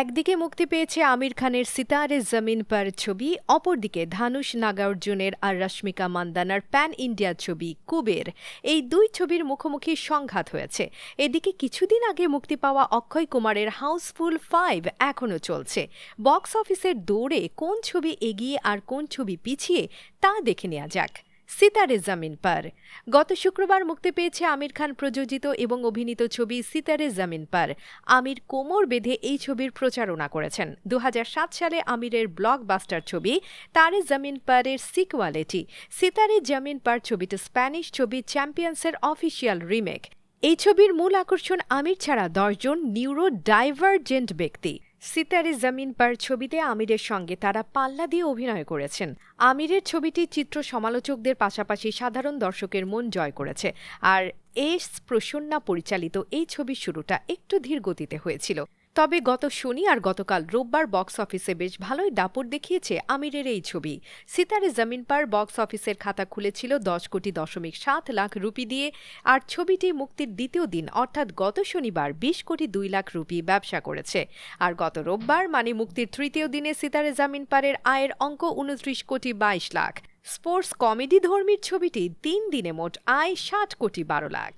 একদিকে মুক্তি পেয়েছে আমির খানের সিতারে জমিন পার ছবি, অপরদিকে ধানুষ নাগার্জুনের আর রশ্মিকা মান্দানার প্যান ইন্ডিয়া ছবি কুবের। এই দুই ছবির মুখোমুখি সংঘাত হয়েছে। এদিকে কিছুদিন আগে মুক্তি পাওয়া অক্ষয় কুমারের হাউসফুল ফাইভ এখনও চলছে। বক্স অফিসের দৌড়ে কোন ছবি এগিয়ে আর কোন ছবি পিছিয়ে তা দেখে নেওয়া যাক। সিতারে জামিন পার। গত শুক্রবার মুক্তি পেয়েছে আমির খান প্রযোজিত এবং অভিনীত ছবি সিতারে জামিন পার। আমির কোমর বেঁধে এই ছবির প্রচারণা করেছেন। দু হাজার সাত সালে আমিরের ব্লকবাস্টার ছবি তারে জামিন পারের সিকুয়াল এটি সিতারে জামিন পার ছবিটি স্প্যানিশ ছবি চ্যাম্পিয়ন্সের অফিসিয়াল রিমেক। এই ছবির মূল আকর্ষণ আমির ছাড়া দশজন নিউরো ডাইভার্জেন্ট ব্যক্তি। সিতারে জমিন পার ছবিতে আমিরের সঙ্গে তারা পাল্লা দিয়ে অভিনয় করেছেন। আমিরের ছবিটি চিত্র সমালোচকদের পাশাপাশি সাধারণ দর্শকের মন জয় করেছে। আর এস প্রসন্না পরিচালিত এই ছবির শুরুটা একটু ধীর গতিতে হয়েছিল। তবে গত শনি আর গতকাল রোববার বক্স অফিসে বেশ ভালোই দাপট দেখিয়েছে আমিরের এই ছবি। সিতারে জমিন পার বক্স অফিসের খাতা খুলেছিল দশ কোটি দশমিক সাত লাখ রুপি দিয়ে আর ছবিটি মুক্তির দ্বিতীয় দিন, অর্থাৎ গত শনিবার বিশ কোটি দুই লাখ রুপি ব্যবসা করেছে। আর গত রোববার মানে মুক্তির তৃতীয় দিনে সিতারে জামিন পারের আয়ের অঙ্ক উনত্রিশ কোটি বাইশ লাখ। স্পোর্টস কমেডি ধর্মীর ছবিটি তিন দিনে মোট আয় ষাট কোটি বারো লাখ।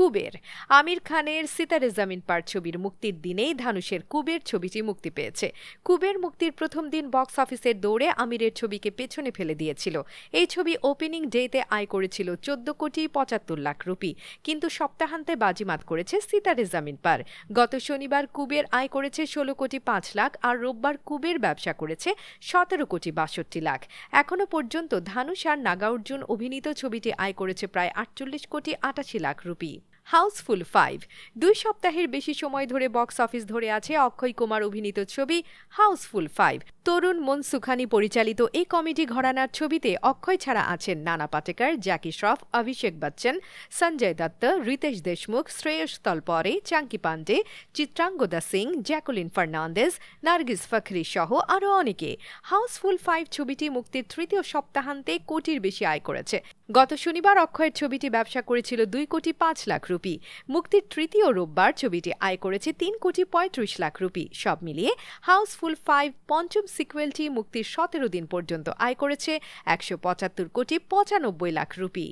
কুবের। আমির খানের সিতারে জামিন পার ছবির মুক্তির দিনেই ধানুষের কুবের ছবিটি মুক্তি পেয়েছে। কুবের মুক্তির প্রথম দিন বক্স অফিসের দৌড়ে আমিরের ছবিকে পেছনে ফেলে দিয়েছিল। এই ছবি ওপেনিং ডেতে আয় করেছিল চোদ্দ কোটি পঁচাত্তর লাখ রুপি। কিন্তু সপ্তাহান্তে বাজিমাত করেছে সিতারে জামিন পার। গত শনিবার কুবের আয় করেছে ষোলো কোটি পাঁচ লাখ আর রোববার কুবের ব্যবসা করেছে সতেরো কোটি বাষট্টি লাখ। এখনও পর্যন্ত ধানুষ আর নাগার্জুন অভিনীত ছবিটি আয় করেছে প্রায় আটচল্লিশ কোটি আটাশি লাখ রুপি। Housefull five. দুই সপ্তাহের বেশি সময় ধরে বক্স অফিস ধরে আছে অক্ষয় কুমার অভিনীত ছবি হাউসফুল ফাইভ। তরুণ মনসুখানি পরিচালিত এই কমেডি ঘরানার ছবিতে অক্ষয় ছাড়া আছেন নানা পাটেকার, জ্যাকি শ্রফ, অভিষেক বচ্চন, সঞ্জয় দত্ত, রিতেশ দেশমুখ, শ্রেয়স তলপরে, চাঙ্কি পান্ডে চিত্রাঙ্গদা সিং, জ্যাকুলিন ফার্নান্দেজ, নার্গিস ফখরি সহ আরও অনেকে। হাউসফুল ফাইভ ছবিটি মুক্তির তৃতীয় সপ্তাহান্তে কোটির বেশি আয় করেছে। গত শনিবার অক্ষয়ের ছবিটি ব্যবসা করেছিল দুই কোটি পাঁচ লাখ রুপি। মুক্তির তৃতীয় রোববার ছবিটি আয় করেছে তিন কোটি পঁয়ত্রিশ লাখ রুপি। সব মিলিয়ে হাউসফুল ফাইভ পঞ্চম সিকুয়েলটি মুক্তির সতেরো দিন পর্যন্ত আয় করেছে একশো পঁচাত্তর কোটি পঁচানব্বই লাখ রুপি।